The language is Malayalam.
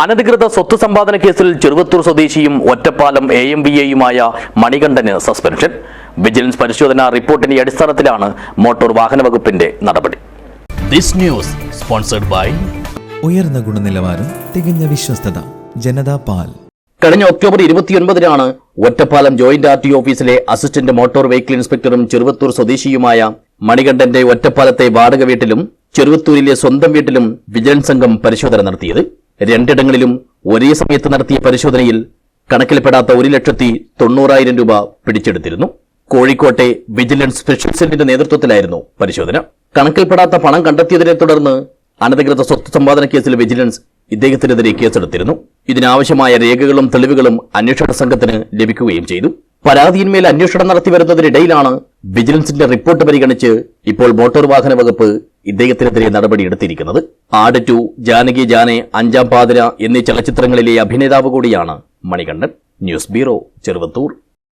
അനധികൃത സ്വത്ത് സമ്പാദന കേസിൽ ചെറുവത്തൂർ സ്വദേശിയും ഒറ്റപ്പാലം എ എം ബി എയുമായ മണികണ്ഠന് സസ്പെൻഷൻ. വിജിലൻസ് പരിശോധനാ റിപ്പോർട്ടിന്റെ അടിസ്ഥാനത്തിലാണ് മോട്ടോർ വാഹന വകുപ്പിന്റെ നടപടി. ദിസ് ന്യൂസ് സ്പോൺസർഡ് ബൈ ഉയർന്ന ഗുണനിലവാരം തികഞ്ഞ വിശ്വസ്തത ജനതാ പാൽ. കഴിഞ്ഞ ഒക്ടോബർ ഇരുപത്തിയൊൻപതിനാണ് ഒറ്റപ്പാലം ജോയിന്റ് ആർ ടി ഓഫീസിലെ അസിസ്റ്റന്റ് മോട്ടോർ വെഹിക്കിൾ ഇൻസ്പെക്ടറും ചെറുവത്തൂർ സ്വദേശിയുമായ മണികണ്ഠന്റെ ഒറ്റപ്പാലത്തെ വാടക വീട്ടിലും ചെറുവത്തൂരിലെ സ്വന്തം വീട്ടിലും വിജിലൻസ് സംഘം പരിശോധന നടത്തിയത്. രണ്ടിടങ്ങളിലും ഒരേ സമയത്ത് നടത്തിയ പരിശോധനയിൽ കണക്കിൽപ്പെടാത്ത ഒരു ലക്ഷത്തി തൊണ്ണൂറായിരം രൂപ പിടിച്ചെടുത്തിരുന്നു. കോഴിക്കോട്ടെ വിജിലൻസ് സ്പെഷ്യൽ സെല്ലിന്റെ നേതൃത്വത്തിലായിരുന്നു പരിശോധന. കണക്കിൽപ്പെടാത്ത പണം കണ്ടെത്തിയതിനെ തുടർന്ന് അനധികൃത സ്വത്ത് സമ്പാദന കേസിൽ വിജിലൻസ് ഇദ്ദേഹത്തിനെതിരെ കേസെടുത്തിരുന്നു. ഇതിനാവശ്യമായ രേഖകളും തെളിവുകളും അന്വേഷണ സംഘത്തിന് ലഭിക്കുകയും ചെയ്തു. പരാതിയിന്മേൽ അന്വേഷണം നടത്തി വരുന്നതിനിടയിലാണ് വിജിലൻസിന്റെ റിപ്പോർട്ട് പരിഗണിച്ച് ഇപ്പോൾ മോട്ടോർ വാഹന വകുപ്പ് ഇദ്ദേഹത്തിനെതിരെ നടപടിയെടുത്തിരിക്കുന്നത്. ആട് ടു ജാനകി ജാനെ അഞ്ചാം പാതിര എന്നീ ചലച്ചിത്രങ്ങളിലെ അഭിനേതാവ് കൂടിയാണ് മണികണ്ഠൻ. News bureau Cheruvathur.